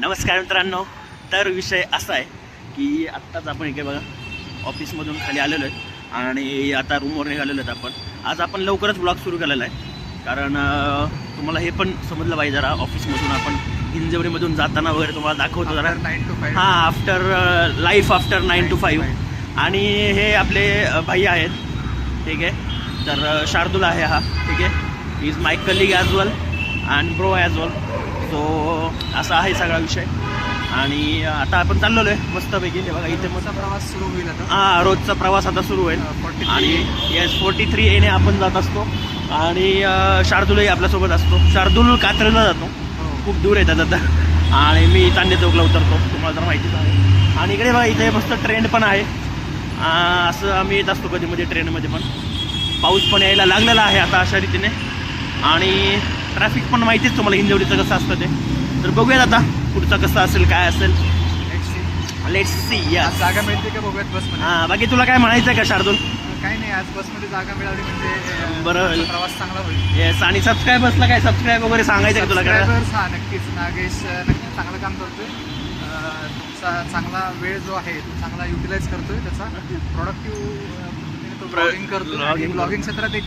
नमस्कार मित्रांनो तर विषय असा आहे की आत्ताच आपण इकडे बघा ऑफिसमधून खाली आलेलो आहे आणि आता रूमवर निघालेलो आहेत आपण. आज आपण लवकरच ब्लॉग सुरू केलेला आहे. कारण तुम्हाला हे पण समजलं पाहिजे जरा ऑफिसमधून आपण हिंजवडीमधून जाताना वगैरे तुम्हाला दाखवतो जरा. नाईन टू फाईव्ह हां after life after nine two five आणि हे आपले भाई आहेत. ठीक आहे. तर शार्दूल आहे हा. ठीक आहे. Is my colleague as well and bro as well so असा आहे सगळा विषय. आणि आता आपण चाललेलो आहे. मस्तपैकी. हे बघा इथे मस्त प्रवास सुरू होईल आता. हां रोजचा प्रवास आता सुरू होईल. आणि येस फोर्टी थ्री एने आपण जात असतो. आणि शार्दूलही आपल्यासोबत असतो. शार्दूल कात्रेला जातो. खूप दूर येतात आता आणि मी चांदे चौकला उतरतो. तुम्हाला तर माहितीच आहे. आणि इकडे बघा इथे मस्त ट्रेंड पण आहे. असं आम्ही येत असतो कधीमध्ये ट्रेनमध्ये पण. पाऊस पण यायला लागलेला आहे आता अशा रीतीने. आणि ट्रॅफिक पण माहितीच तुम्हाला हिंजवडीचं कसं असतं ते. तर बघूयात आता पुढचं कसं असेल काय असेल. लेट्स सी या जागा मिळते का बघूयात बसमध्ये? हां बाकी तुला काय म्हणायचं आहे का शार्दूल? काही नाही आज बसमध्ये जागा मिळाली म्हणजे बरं. तुमचा प्रवास चांगला होईल. येस आणि सबस्क्रायबर्सला काय सबस्क्राईब वगैरे सांगायचं आहे तुला काय हा नक्कीच. नागेश नक्कीच चांगलं काम करतोय. तुमचा चांगला वेळ जो आहे तो चांगला युटिलाइज करतोय त्याचा. प्रोडक्टिव्ह ब्लॉगिंग करतो. ब्लॉगिंग क्षेत्रात एक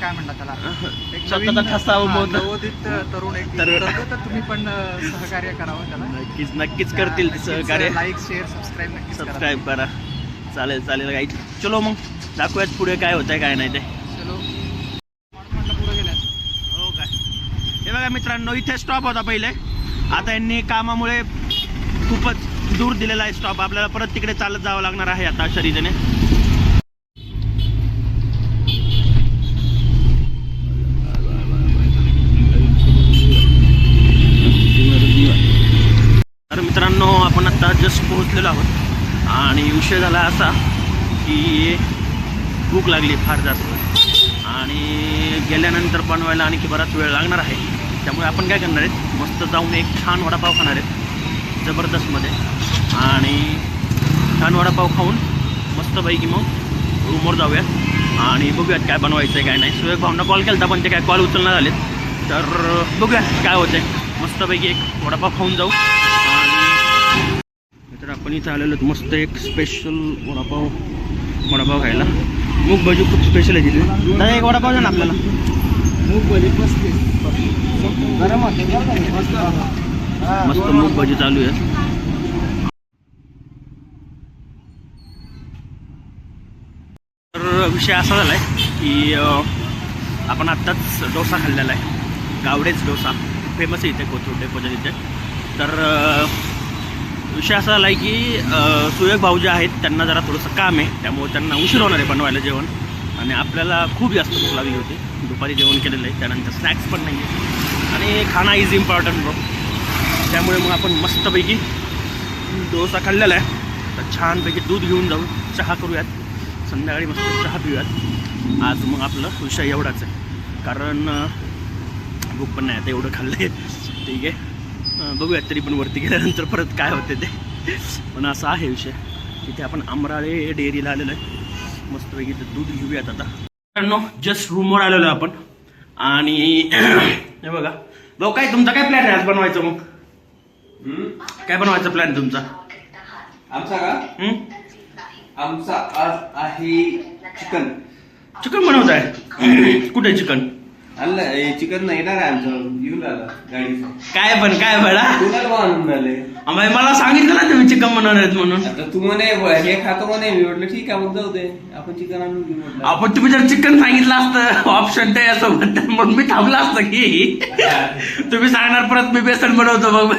काय म्हणतात त्याला? एक स्वतःचा नवीन, ठसा हा. नवोदित तरुण एक तरुण. करतो तर तुम्ही पण अं, सहकार्य करावं त्याला. नक्कीच नक्कीच करतील ते सहकार्य. लाईक शेअर सबस्क्राईब नक्कीच करा. सबस्क्राईब करा. चालेल चालेल काही चलो मग दाखवूयात पुढे काय होतंय काय नाही ते. चलो. म्हटलं पुढे गेल्यात. हो काय हे बघा मित्रांनो इथे स्टॉप होता पहिले. आता यांनी कामामुळे खूपच दूर दिलेला आहे स्टॉप आपल्याला परत तिकडे चालत जावं लागणार आहे आता अशा रीतीने तर मित्रांनो आपण आता पोचलेलो आहोत. आणि विषय झाला असा की भूक लागली फार जास्त. आणि गेल्यानंतर बनवायला आणखी बराच वेळ लागणार आहे. त्यामुळे आपण काय करणार आहेत? मस्त जाऊन एक छान वडापाव खाणार आहेत. जबरदस्तमध्ये. आणि छान वडापाव खाऊन मस्तपैकी मग रूमवर जाऊयात. आणि बघूयात काय बनवायचं आहे काय नाही. सुयोग भावना कॉल केला पण ते काय कॉल उचलणार झालेत. तर बघूया काय होतं आहे मस्तपैकी एक वडापाव खाऊन जाऊ. तर आपण इथं आलेलो मस्त एक स्पेशल वडापाव वडापाव खायला. मूग भजी खूप स्पेशल आहे तिथे. दादा एक वडापाव ना आपल्याला. मूग भजी पस्तीस गरम मस्त. मूग भजी चालू आहे. तर विषय असा झाला आहे की आपण आत्ताच डोसा खाल्लेला आहे. गावडेच डोसा. फेमस आहे इथे कोथरूड डेपोच्या तिथे. तर विषय असा आला आहे की सुयोग भाऊ जे आहेत त्यांना जरा थोडंसं काम आहे. त्यामुळे त्यांना उशीर होणार आहे बनवायला जेवण. आणि आपल्याला खूप जास्त भूक लागली होती. दुपारी जेवण केलेलं आहे. त्यानंतर स्नॅक्स पण नाही आहे आणि खाणं इज इम्पॉर्टंट बघ त्यामुळे मग आपण मस्तपैकी डोसा खाल्लेला आहे. तर छानपैकी दूध घेऊन जाऊ चहा करूयात. संध्याकाळी मस्त चहा पिऊयात. आज मग आपलं विषय एवढाच आहे. कारण भूक पण नाही. आता एवढं खाल्लं आहे ठीक आहे. बघूयात तरी पण वरती गेल्यानंतर परत काय होते ते. पण असा आहे विषय. तिथे आपण अमराळे डेअरीला आलेलो आहे. मस्तपैकी दूध घेऊयात आता. मित्रांनो जस्ट रूमवर आलेलो आहे आपण. आणि हे बघा. भाऊ काय तुमचा काय प्लॅन आहे आज बनवायचं मग? काय बनवायचा प्लॅन तुमचा? आमचा का? आमचा आज आहे चिकन. चिकन बनवत आहे कुठे चिकन? आणलं चिकन नाही येणार आहे आमचं. येऊन आला गाडीचं. काय पण काय बडा आणून आले मला सांगितलं ना तुम्ही चिकन बनवणार आहेत म्हणून. आता तू म्हणे हे खातो म्हणे. मी म्हटलं ठीक आहे मग जाऊ दे. आपण चिकन आणून घेऊ म्हटलं. आपण तुम्ही जर चिकन सांगितलं असतं ऑप्शन ते तर मग मी थांबलं असतं की. तुम्ही सांगणार परत मी बेसन बनवतो मग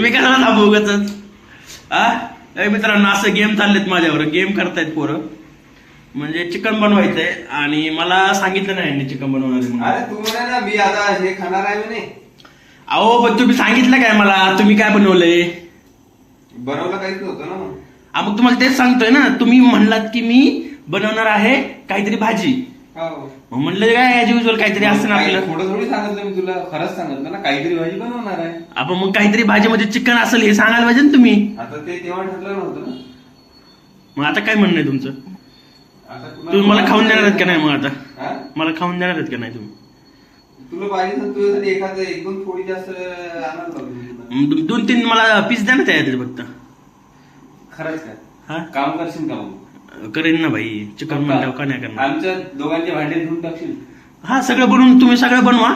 मी कशाला थांबू उगाच हा? मित्रांनो असं गेम चाललेत माझ्यावर. गेम करतायत पोरं. म्हणजे चिकन बनवायचंय आणि मला सांगितलं नाही यांनी चिकन बनवणार आहे म्हणून. अरे तू म्हणे ना मी आता हे खाणार आहे म्हणे. अहो पण तुम्ही सांगितलं काय मला? तुम्ही काय बनवलंय? बनवलं काहीच नव्हतं ना मग. हा, मग तुम्हाला तेच सांगतोय ना तुम्ही म्हणलात की मी बनवणार आहे काहीतरी भाजी. हो. मग म्हणलं काय ॲज युजल काहीतरी असतं ना काही आपलं. थोडं थोडी सांगितलं मी तुला खरंच सांगितलं ना काहीतरी भाजी बनवणार आहे. आपण मग काहीतरी भाजीमध्ये चिकन असेल हे सांगायला पाहिजे ना तुम्ही. आता ते तेव्हा ठरलं नव्हतं ना. मग आता काय म्हणणं आहे तुमचं? तुम्ही मला खाऊन देणार आहेत का नाही मग आता? मला खाऊन देणार आहेत का नाही तुम्ही? तुला पाहिजे तर तुझ्यासाठी एखादं एक दोन थोडी जास्त आणायला लागलो म, दोन तीन मला पीस द्या ना त्याच्यातले फक्त. खरंच काय काम करशील का मग? करेन ना भाई. चिकन म्हणल्यावर का नाही करणार? आमच्या दोघांचे भांडे धुवून टाकशील. हा सगळं बनवून तुम्ही सगळं बनवा.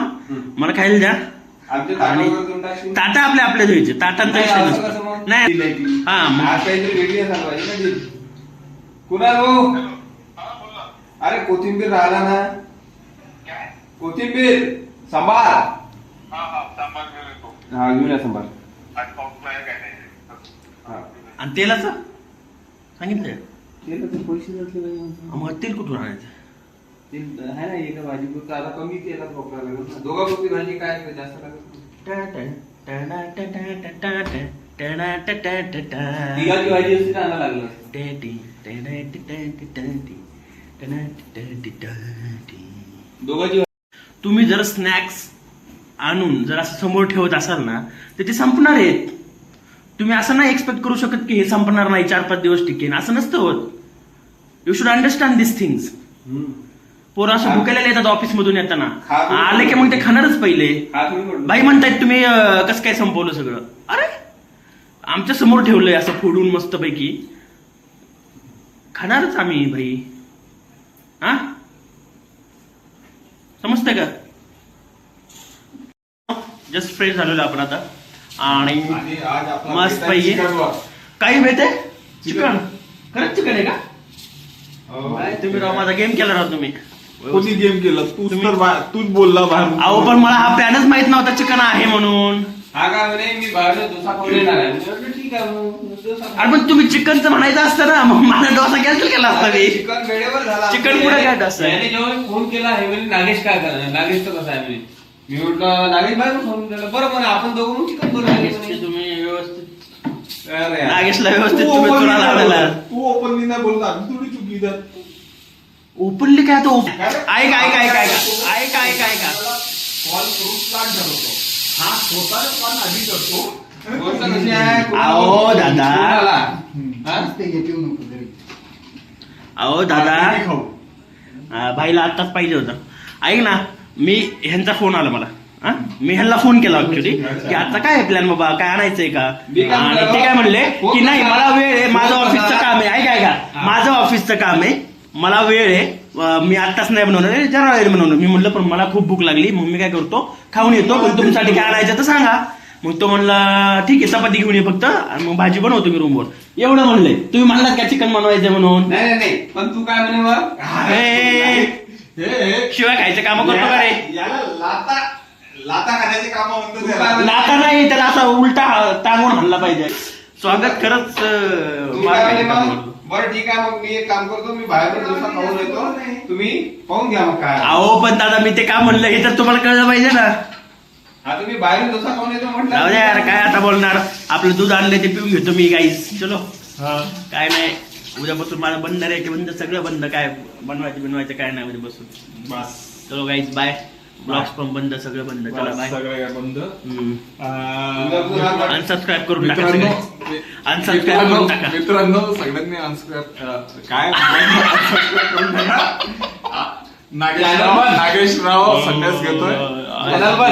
मला खायला द्या. आमच्या आणि ताटावर धुवून टाकशील. ताटा आपल्या आपल्या धुवायचे. ताटांचा नाही, विषय असं कसं नसतो मग? नाही. दिलंय ती. हा, मग. आज काहीतरी वेगळी असायला पाहिजे ना ती. कुणाल भाऊ? अरे कोथिंबीर राहिला ना कोथिंबीर सांबार हा घेऊन या सांबार हा आणि तेलाचं सांगितलं तेलाचे पैसे जातले पाहिजे मग तेल कुठून आणायचं तेल आहे ना एका भाजी पुरतं आता कमी तेलात वापरायला लागेल ना दोघा पुरती भाजी काय जास्त लागत तिघाची भाजी असते ना आणायला लागलं दोघाची तुम्ही जर स्नॅक्स आणून जर असं समोर ठेवत असाल ना तर ते संपणार आहेत. तुम्ही असं नाही एक्सपेक्ट करू शकत की हे संपणार नाही चार पाच दिवस टिकेन. असं नसतं होत. You should understand this things पोरं असं भुकेलेले येतात ऑफिस मधून येताना. आले की मग ते खाणारच पहिले. बाई म्हणतायत तुम्ही कसं काय संपवलं सगळं? अरे आमच्यासमोर ठेवलंय असं फोडून मस्त पैकी खाणारच आम्ही भाई हा? समजतंय का? जस्ट फ्रेश झालेलो आपण आता. आणि मस्त पाहिजे. काही माहिती चिकन. खरंच चिकन आहे का? हो. तुम्ही राव माझा गेम केला राव तुम्ही. कोणी गेम केला? बा- तूच बोलला बाहेर अहो पण मला हा प्लॅनच माहीत नव्हता चिकन आहे म्हणून. हा काय म्हणे मी बाहेर डोसा खाऊन येणार आहे. मी म्हटलं, ठीक आहे मग डोसा खा. अरे पण तुम्ही चिकनचं म्हणायचं असतं ना मग मला डोसा कॅन्सल केला असता मी. चिकन वेळेवर झाला. चिकन कुठं काय डोसा? आहे? त्याने जेव्हा फोन केला हे म्हणे नागेश काय करणार नागेश तर कसा आहे? म्हणे. मी म्हटलं नागेश बाहेर फोन केला. बरं म्हणे आपण दोघं मग चिकन करू नागेशची तुम्ही व्यवस्थित अरे यार. नागेशला व्यवस्थित तू तुम्ही चुना लावलेला. तू ओपनली नाही बोलला आम्ही थोडी चुकी तर. ओपनली काय तो ऐक ऐक ऐक ऐक. ऐक ऐक ऐक. कॉल करून प्लॅन ठरवतो. हा स्वतः प्लॅन आधी करतो गोष्ट कशी आहे? कोणाला अहो, दादा. अहो दादा. खाऊ भाईला आत्ताच पाहिजे होतं. ऐक ना मी ह्यांचा फोन आला मला. हा? मी ह्यांना फोन केला ऍक्च्युली की आता काय प्लॅन बाबा? काय आणायचंय का? मी काय आणि म्हणलं? ते काय म्हणले? की नाही? मला वेळ आहे. माझं ऑफिसचं? काम आहे. ऐका ऐका. माझं ऑफिसचं काम आहे. मला वेळ आहे. मी आत्ताच नाही बनवणार जरा वेळ बनवणार. मी म्हणलं पण मला खूप भूक लागली. मग मी काय करतो खाऊन येतो पण तुमच्यासाठी काय आणायचं तर सांगा. मग तो म्हणला ठीक आहे चपाती घेऊन ये फक्त. आणि मग भाजी बनवतो मी रूमवर एवढं म्हणले तुम्ही म्हणलात का चिकन बनवायचं म्हणून? नाही नाही नाही. पण तू काय म्हणे शिवाय खायचं काम करतो का रे? लाता खाण्याचे काम नाही त्याला असा उलटा टांगून हाणला पाहिजे. स्वागत खरंच काय. बरं ठीक आहे मग मी एक काम करतो मी बाहेर डोसा खाऊन येतो तुम्ही पाहून घ्या मग काय अहो पण दादा मी ते का म्हणलं? हे तर तुम्हाला कळलं पाहिजे ना. हा तुम्ही बाहेर डोसा खाऊन येतो म्हटलं. जाऊ द्या यार काय आता बोलणार? आपलं दूध आणलं ते पिऊन घेतो मी गाईस चलो. हा. काय नाही उद्यापासून माझं बंद रे बंद सगळं बंद. काय बनवायचं बनवायचं काय नाही उद्यापासून बस. चलो गाईस बाय ब्लॉग्स पण बंद सगळं बंद. चला बाय सगळं काय बंद. अनसबस्क्राईब करून टाका Unsubscribe करून टाका. मित्रांनो सगळ्यांनी काय unsubscribe करून टाका. नागेशराव नागेशराव संन्यास घेतोय Channel वर.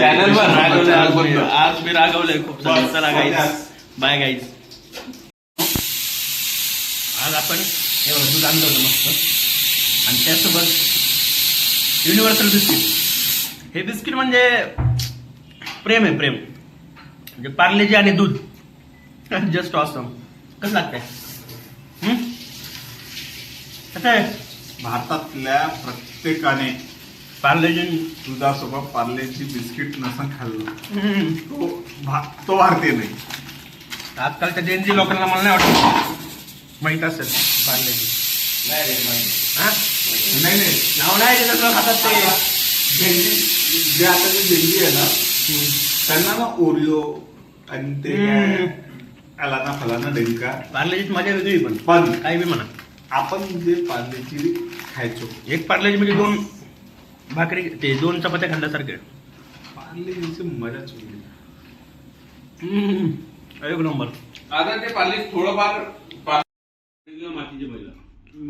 Channel वर. रागवलंय आज मी. आज मी रागवलंय खूप. बस, चला गाईज. बाय गाईज आज आपण हे बघ, दूध आणलं होतं मस्त आणि त्यासोबत युनिव्हर्सल बिस्किट हे बिस्किट म्हणजे प्रेम आहे प्रेम म्हणजे पार्लेजी आणि दूध जस्ट ऑसम कसं लागतंय? हम्म? कसं आहे भारतातल्या प्रत्येकाने पार्लेजी दुधासोबत पार्लेची बिस्किट नसन खाल्लं. तो भा- तो भारतीय नाही. आजकालच्या जेनजी लोकांना मला नाही वाटत. माहीत असेल पार्लेजी. नाही. हा? नाही नाही. नाव नाही लोक खातात ते. जेंजी जे आता जे जेंजी आहे ना त्यांना ना ओरिओ आणि ते अलाना फलाना डेंका. पार्लेजीत मजा वेगळी पण. पण काही बी म्हणा. आपण जे पार्लेची खायचो. एक पार्लेजी म्हणजे दोन भाकरी ते दोन चपात्या खाल्ल्यासारखे पार्लेची मजाच वेगळी. एक नंबर. आता ते पार्ले थोडंफार मातीचे बैल.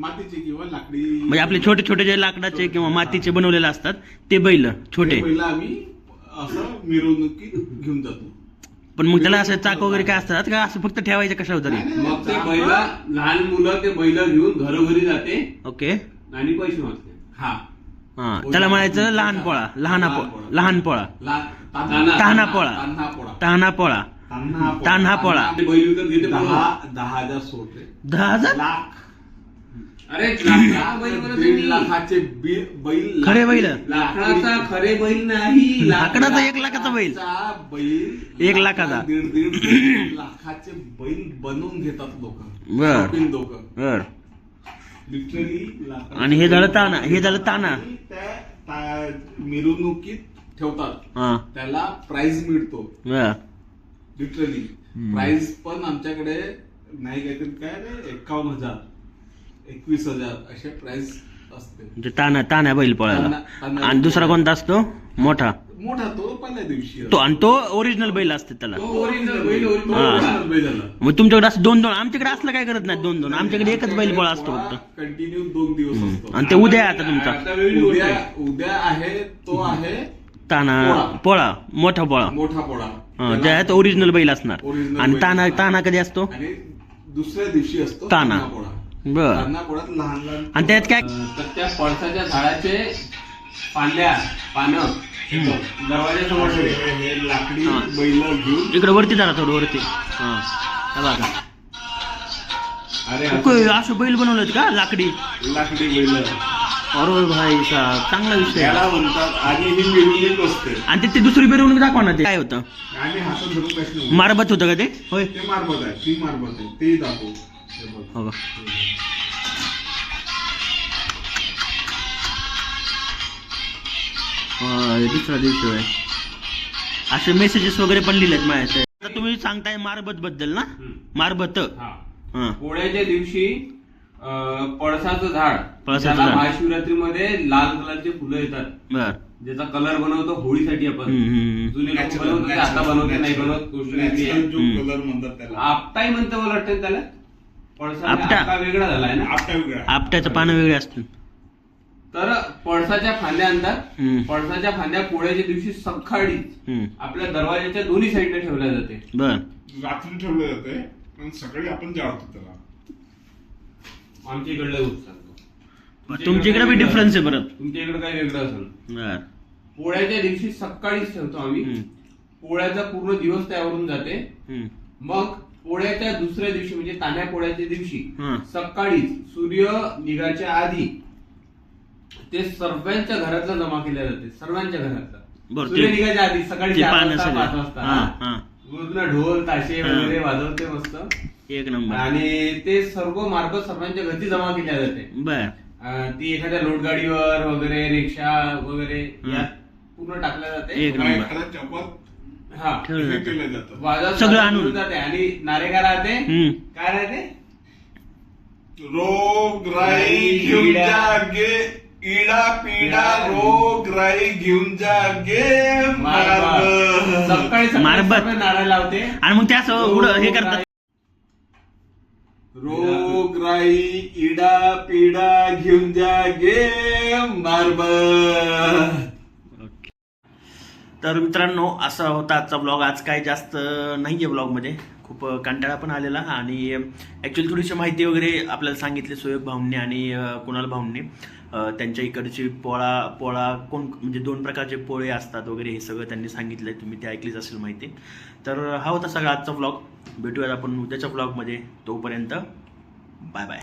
मातीचे किंवा लाकडी म्हणजे आपले छोटे छोटे जे लाकडाचे किंवा मातीचे बनवलेले असतात ते बैल छोटे. पहिला आम्ही असं मिरवणुकीत घेऊन जातो. पण मग त्याला असं चाक वगैरे काय असतात का असं फक्त ठेवायचं कशावर तरी? मग ते बैल लहान मुलं ते बैल घेऊन घरोघरी जाते. ओके. आणि पैसे मागते. हा. हा त्याला म्हणायचं लहान पोळा लहाना लहान पोळा. लहान पोळा. तान्हा. तान्हा पोळा. तान्हा पोळा. तान्हा पोळा. तान्हा पोळा. तान्हा पोळा. ते बैल विकत घेते दहा दहा हजार सोडले दहा हजार? लाख. अरे लाकडा बैल म्हणत दीड. लाखाचे बैल खरे बैल. लाकडाचा खरे बैल नाही. लाकडाचा एक लाखाचा बैल. एक लाखाचा. दीड दीड लाखाचे बैल बनवून घेतात लोक. बर. लोक. बर. लिटरली आणि हे झालं ताना. हे झालं ताना. त्या ता- मिरवणुकीत ठेवतात. हा. त्याला प्राइज मिळतो. लिटरली. प्राइस पण आमच्याकडे नाही काहीतरी काय रे? एकावन्न हजार. एकवीस हजार असे प्राइस असते. म्हणजे ताना ताना बैल ताना आणि दुसरा कोणता असतो? मोठा. मोठा तो पहिल्या दिवशी तो आणि तो ओरिजिनल बैल असते त्याला. तो ओरिजिनल बैल तो ओरिजिनल हा. original बैल झाला. मग तुमच्याकडे असं दोन दोन आमच्याकडे असलं काय करत नाही दोन दोन आमच्याकडे एकच बैल पोळा असतो फक्त. कंटिन्यू दोन दिवस. असतो. आणि ते उद्या आहे आता तुमचा. आता उद्या आहे. उद्या आहे तो आहे ताना पोळा. पोळा. मोठा पोळा. मोठा पोळा. हा, त्यात ओरिजिनल बैल असणार. Original आणि बैल ताना असणार. ताना कधी असतो? आणि दुसऱ्या दिवशी असतो ताना. पोळा. बर. लहान लहान आणि त्यात काय? तर त्या पळसाच्या झाडाचे पांड्या पानं दरवाजा समोर ठेवले. हे लाकडी हा. बैल घेऊन. इकडे वरती जरा थोडं वरती. हा. हे बघा. अरे असं बैल बनवलेत का? लाकडी? लाकडी बैल. अरे भाई साहेब चांगला विषय आहे. त्याला म्हणतात आणि ही मिरवणूक असते. आणि ते- ते दुसरी मिरवणूक दाखवा ना ते. काय होतं? आणि हातात धरून प्रश्न होतो. मारबत होतं का ते? होय ते मारबत आहे ती मारबत आहे ते दाखव. हे बघ. हो का? दुसरा दिवशी होय. असे मेसेजेस वगैरे पण लिहिलेत माझ्या आता तुम्ही सांगताय मारबत बद्दल ना. मारबत. हा. पोळ्याच्या दिवशी अं, पळसाचं झाड. पळसाचं त्याला झाड. महाशिवरात्रीमध्ये लाल कलरचे फुलं येतात. बर. ज्याचा कलर बनवतो होळीसाठी आपण. हम्म, हम्म, जुने लोक Natural, बनवत होते आता बनवते नाही बनवत गोष्ट वेगळी आहे. Natural जो हम्म. कलर म्हणतात त्याला. आपटाई म्हणतं मला वाटतं त्याला. आपटा. आपटा वेगळा झालाय ना? आपटा वेगळा. आपट्याचं पानं वेगळे असतील. तर पळसाच्या फांद्या आणतात. पळसाच्या फांद्या पोळ्याच्या दिवशी सकाळी. आपल्या दरवाजाच्या दोन्ही साईडने ठेवल्या जाते. बर. रात्री ठेवलं जाते पण सकाळी आपण जाळतो त्याला. आमच्या इकडलं सांगतो तुमच्या इकडे बी डिफरन्स आहे परत तुमच्या इकडे काही वेगळं असेल. बर. पोळ्याच्या दिवशी सकाळीच ठेवतो आम्ही. पोळ्याचा पूर्ण दिवस त्यावरून जाते. मग पोळ्याच्या दुसऱ्या दिवशी म्हणजे तान्ह्या पोळ्याच्या दिवशी हा. सकाळीच सूर्य निघाच्या आधी ते सर्वांच्या घरातला जमा केल्या जाते सर्वांच्या घरातला सूर्य ते- निघायच्या आधी सकाळी चार वाजता सगळं. पाच वाजता हा, हा. पूर्ण ढोल ताशे. वगैरे वाजवते मस्त एक नंबर आणि ते सर्व मार्फत सर्वांच्या घरची जमा केल्या जाते ती एखाद्या लोटगाडीवर वगैरे रिक्षा वगैरे. यात पूर्ण टाकल्या जाते एक नंबर हा ठेवलं जातं. केलं जातं वाजत सगळं आणून. जाते आणि नारे काय राहते. काय राहते रोग राई इडा पिडा रोग राई घेऊन. सकाळी सकाळी मारबत. सगळे नारळ लावते. आणि मग ते असं उडं हे करतात. रोग राई इडा पिडा घेऊन जागे मार्ब. तर मित्रांनो असा होता आजचा ब्लॉग आज काय जास्त नाही आहे ब्लॉगमध्ये खूप कंटाळा पण आलेला. आणि ॲक्च्युली थोडीशी माहिती वगैरे आपल्याला सांगितली सुयोग भाऊंनी आणि अं, कुणाल भाऊंनी. त्यांच्या इकडची पोळा पोळा कोण म्हणजे दोन प्रकारचे पोळे असतात वगैरे हे सगळं त्यांनी सांगितलं आहे तुम्ही ते ऐकलीच असेल माहिती. तर हा होता सगळा आजचा व्लॉग भेटूयात आपण उद्याच्या व्लॉगमध्ये तोपर्यंत बाय बाय